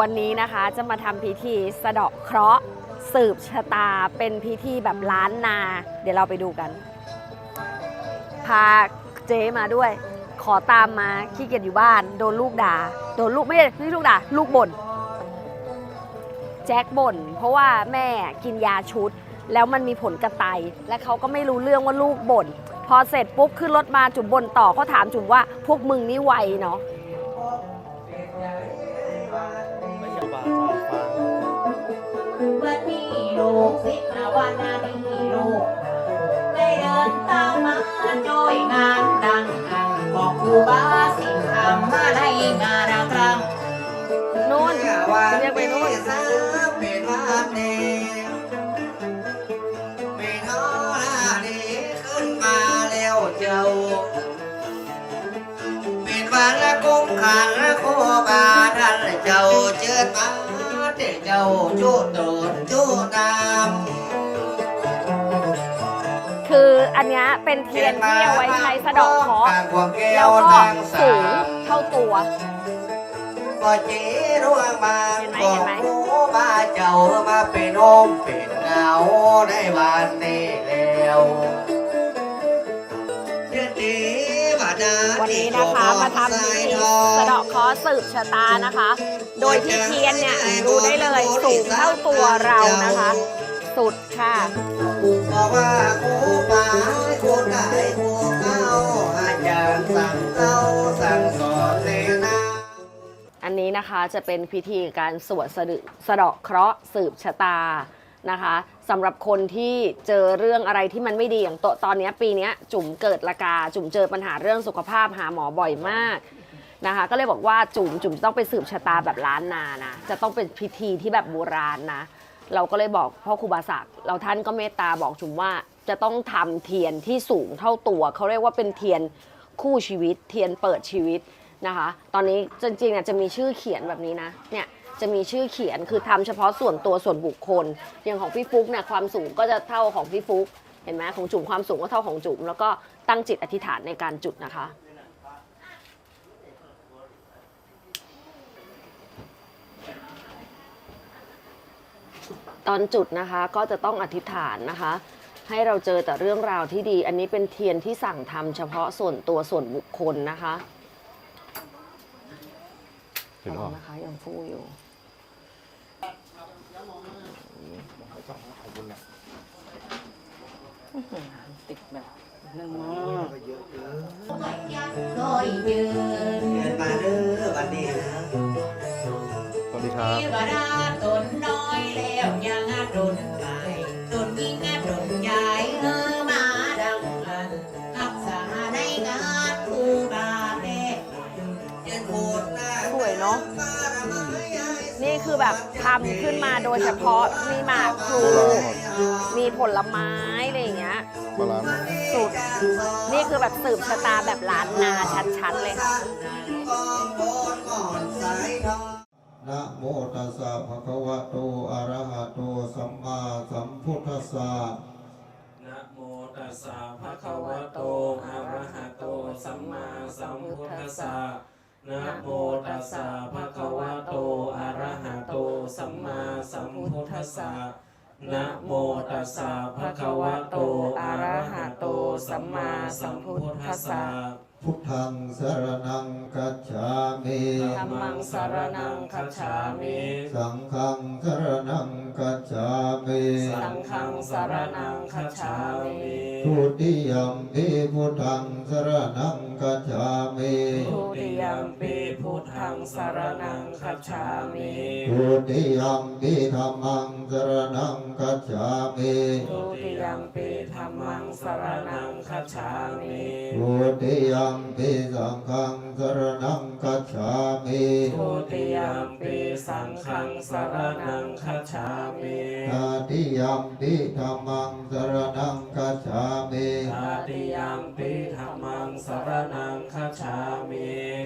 วันนี้นะคะจะมาทำพิธีสะเดาะเคราะห์สืบชะตาเป็นพิธีแบบล้านนา เดี๋ยวเราไปดูกัน พาเจ๊มาด้วย ขอตามมาขี้เกียจอยู่บ้าน โดนลูกด่าโดนลูกไม่ใช่ไม่ลูกด่าลูกบ่นแจ็คบ่นเพราะว่าแม่กินยาชุด แล้วมันมีผลกระไต และเขาก็ไม่รู้เรื่องว่าลูกบ่นพอเสร็จปุ๊บขึ้นรถมาจุ๋มบ่นต่อเขาถามจุ๋มว่าพวกมึงนี่ไวเนาะ วันนี้ลูกสิบนะวันนี้ลูกได้เดินตามมาโดยงานดังบอกครูบาสิ่งทำมาในงานครั้งนู่นเรียกไปนู่นเป็นวันนี้ไม่น้อยดีขึ้นมาแล้วเจ้าเป็นวันละกุ้งขัง ดมาเด็กเจ้าจูดโดดจูดดำคืออันเนี้ยเป็นเทียนที่เอาไว้ใช้สะเดอกเคราะห์กลางควงแก้แล้ววก็นางสูสางมเท่าตัว ก็เจร่วงมาเห็นไหมขอเห็นไหมงผู้มาเจ้ามาเป็นโอมเป็นเงาในวันนี้แล้ว วันนี้นะคะมาทำพิธีสะเดาะเคราะห์สืบชะตานะคะ โดยที่เทียนเนี่ยดูได้เลยสูงเท่าตัวเรานะคะ สุดค่ะบอกว่าครูป่าครูได้ครูเข้าอาจารย์สั่งเข้าสั่งสอนในนาอันนี้นะคะจะเป็นพิธีการสวดสะดึสะเดาะเคราะห์สืบชะตา นะคะสำหรับคนที่เจอเรื่องอะไรที่มันไม่ดีอย่างตตอนนี้ปีนี้จุ๋มเกิดละกา จุ๋มเจอปัญหาเรื่องสุขภาพหาหมอบ่อยมากนะคะ ก็เลยบอกว่าจุ๋มจุ๋มต้องไปสืบชะตาแบบล้านนานะจะต้องเป็นพิธีที่แบบโบราณนะ เราก็เลยบอกพ่อครูบาศักดิ์เราท่านก็เมตตาบอกจุ๋มว่าจะต้องทำเทียนที่สูงเท่าตัว เขาเรียกว่าเป็นเทียนคู่ชีวิต เทียนเปิดชีวิตนะคะ ตอนนี้จริงๆอะจะมีชื่อเขียนแบบนี้นะเนี่ย จะมีชื่อเขียนคือทำเฉพาะส่วนตัวส่วนบุคคล อย่างของพี่ฟุกเนี่ยความสูงก็จะเท่าของพี่ฟุกเห็นไหมของจุ๋มความสูงก็เท่าของจุ๋มแล้วก็ตั้งจิตอธิษฐานในการจุดนะคะตอนจุดนะคะก็จะต้องอธิษฐานนะคะ ให้เราเจอแต่เรื่องราวที่ดี อันนี้เป็นเทียนที่สั่งทำเฉพาะส่วนตัวส่วนบุคคลนะคะเห็นหรอนะคะยังฟูอยู่ ติดแบบนึ่งมากคอยยืนเกิดมาเด้อวันนี้นะสวัสดีครับที่ว่าดาตนน้อยแล้วยังดนไปตนยิ่งดนใหญ่เออมาดังอันรักษาในงานครูบาแม่เย็นโหดหน้าสวยเนาะ นี่คือแบบทำขึ้นมาโดยเฉพาะมีหมาก ผลไม้อะไรอย่างเงี้ยบาลานซ์สุดนี่คือแบบสืบชะตาแบบล้านนาชัดๆเลยค่ะนะโมตัสสะภะคะวะโตอะระหะโตสัมมาสัมพุทธัสสะนะโมตัสสะภะคะวะโตอะระหะโตสัมมาสัมพุทธัสสะนะโมตัสสะภะคะวะโตอะระหะโตสัมมาสัมพุทธัสสะ นะโมตัสสะภะคะวะโตอะระหะโตสัมมาสัมพุทธัสสะพุทธังสรณังกัจฉามิธัมมังสรณังคัจฉามิ สังฆังสรณังกัจฉามิสังฆังสรณังคัจฉามิทุติยัมปิพุทธังสรณังกัจฉามิทุติยัมปีพุทธังสรณังคัจฉามิทุติยัมปิธัมมังสรณัง กัจฉามิทุติยัมปีธัมมังสรณังคัจฉามิทุติยัมปิสังฆังสรณังกัจฉามิทุติยัมปีสังฆังสรณังคัจฉามิตาติยัมปิธรรมังสรณังกัจฉามิตาติยัมปิธัมมังสรณังคัจฉามิ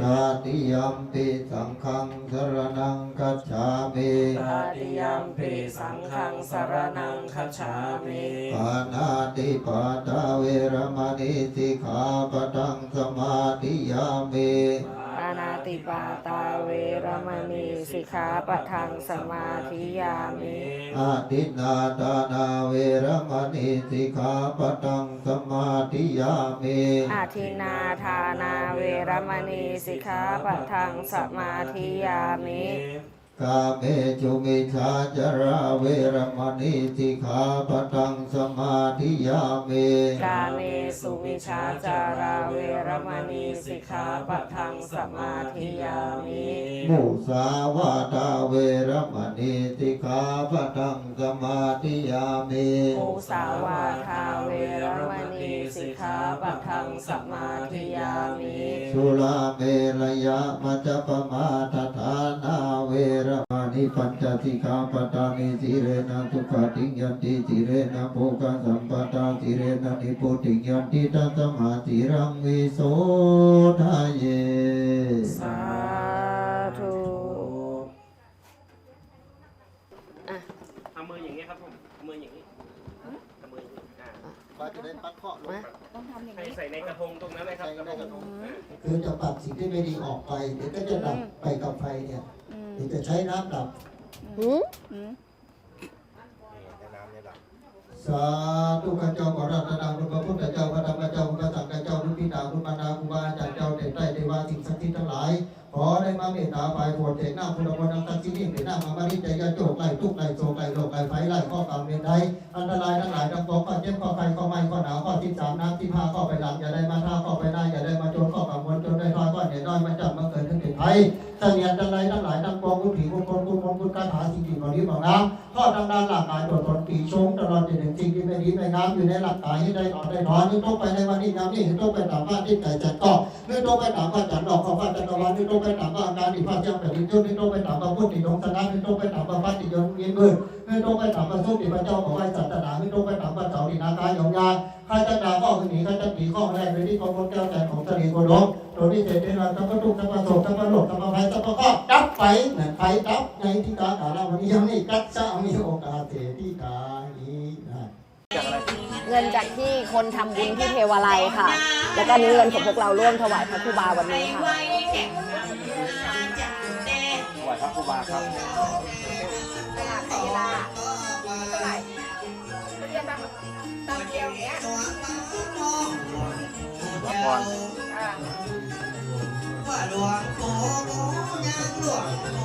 ตาติยัมปิสังฆังสรณังกัจฉามิตาติยัมปิสังฆังสรณังคัจฉามิปานาติปาตาเวรมณีสิกขาปะทังสมาธิยามิปานา ติปาตาเวรมณีสิกขาปะทังสมาธิยามิอาทินนาทานาเวรมณีสิกขาปะทังสมาธิยามิอาทินนาทานาเวรมณีสิกขาปะทังสมาธิยามิ กาเมจุมิชาจาราเวรมณีสิกขาปะทังสมาธิยามิกาเมสุมิชาจาราเวรมณีสิกขาปะทังสมาธิยามิมุสาวาทาเวรมณีสิกขาปะทังสมาธิยามิมุสาวาทาเวรมณีสิกขาปะทังสมาธิยามิสุราเมรยะมัจจปมาทฐานา เวรมณีปัญจสิกขาปทานิสิเรนะทุกขติยันติสิเรนะโภคสัมปทาสิเรนะนิพุติยันติตัสมาติรังวิโสทาเยสาธุทำมืออย่างนี้ครับผมทำมืออย่างนี้ทำมืออย่างนี้อ่ามาจะได้ปัดเคาะลงให้ใส่ในกระทงตรงนั้นเลยครับกระทงคือจะปัดสิ่งที่ไม่ดีออกไปเดี๋ยวก็จะดับไปกับไฟเนี่ย เดี๋ยวจะใช้น้ำดับหืมสาธุข้าเจ้าขอรัตนาคุณพระพุทธเจ้าพระธรรมเจ้าพระสังฆเจ้าคุณพิดาคุณมานาคุณบาอาจารย์เจ้าเด็กใต้เทวาสิ่งศักดิ์สิทธิ์ทั้งหลายขอได้มาเมตตาฝ่ายโปรดเทหน้าคุณพระนังตักสินิ่งหน้ามามาริใจยาโจกไล่ทุกไล่โศกไล่โลกไล่ไฟไล่ข้อกรรมเวรใดอันตรายทั้งหลายทั้งปองข้อเจ็บข้อไข้ข้อไม้ข้อหนาวข้อที่สามน้ำที่พาข้อไปหลังอย่าได้มาท่าข้อไปหน้าอย่าได้มาโจรข้อกังวลจนได้ทอดข้อเหนื่อยน้อยมันจับมาเกิดขึ้นเป็นไทย เสนียดจันไรทั้งหลายทั้งปองคุณผีคุณคนคุณมงคุณคาถาสิ่งที่บริบองน้ำข้อทางด้านหลักกายตัวตนปีชงตลอดจนถึงสิ่งที่ไม่ดีไม่งามอยู่ในหลักกายให้ได้ถอนได้ถอนนี่ต้องไปในวันนี้งามนี่ต้องไปตามบ้าที่ไก่จัดก็นี่ต้องไปตามบ้านจัดดอกของบ้าจักรวาลนี่ต้องไปตามบ้านการที่พระเจ้าแผ่นดินเจ้านี่ต้องไปตามบ้าพุทธิดงสนานี่ต้องไปตามบ้าพระติยนเย็นมืดนี่ต้องไปตามบ้าสุติพระเจ้าของไอ้สัตนานี่ต้องไปตามบ้านเสาดินากายองยาใครจะด่าข้อขึ้นหนีใครจะตีข้อแรกเลยที่กองพลแก้วแสนของเสรีโก ดมโดยที่เจตนาทั้งพระทุกข์ทั้งพระโศกทั้งพระโลกทั้งพระภัยทั้งพระก็ดับไปเหนไฟดับในที่กากาเราวันนี้ยังนี่กัจจะมีโอกาสเทที่กานี้นะเงินจากที่คนทำบุญที่เทวาลัยค่ะ แล้วก็นี้เงินของพวกเราร่วมถวายพระครูบาวันนี้ค่ะไหวครับครูบาครับละครว่า หลวงปู่ยังหลวง